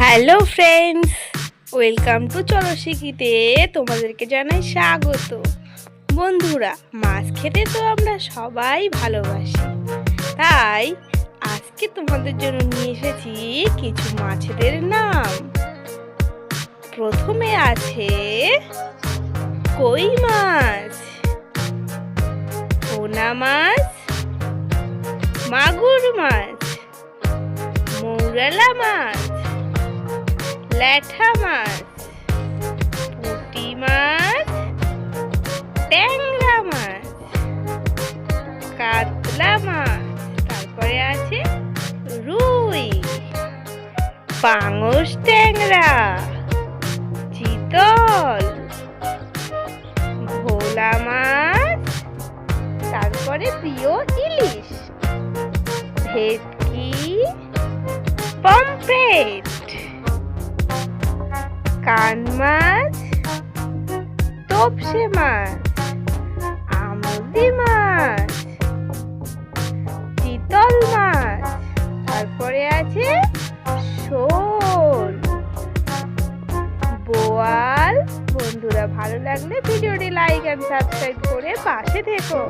Hello friends, welcome two চলো শিখিতে তোমাদেরকে জানাই স্বাগত। বন্ধুরা, মাছ খেতে তো আমরা সবাই ভালোবাসি। তাই আজকে তোমাদের জন্য নিয়ে এসেছি কিছু মাছেদের নাম। প্রথমে আছে কই মাছ, পোনা মাছ, মাগুর মাছ, মৌরালা মাছ ল্যাঠা মাছ, পুঁটি মাছ, ট্যাংরা মাছ, কাতলা মাছ, তারপরে আছে রুই পাঙস ট্যাংরা, চিতল, ভোলা মাছ, তারপরে প্রিয় ইলিশ, ভেটকি পম্পেট কান মাছ, তোপসে মাছ, আমুদি মাছ চিতল মাছ, তারপরে আছে শোল। বোয়াল, বন্ধুরা ভালো লাগলে ভিডিওটি লাইক অ্যান্ড সাবস্ক্রাইব করে পাশে থেকো।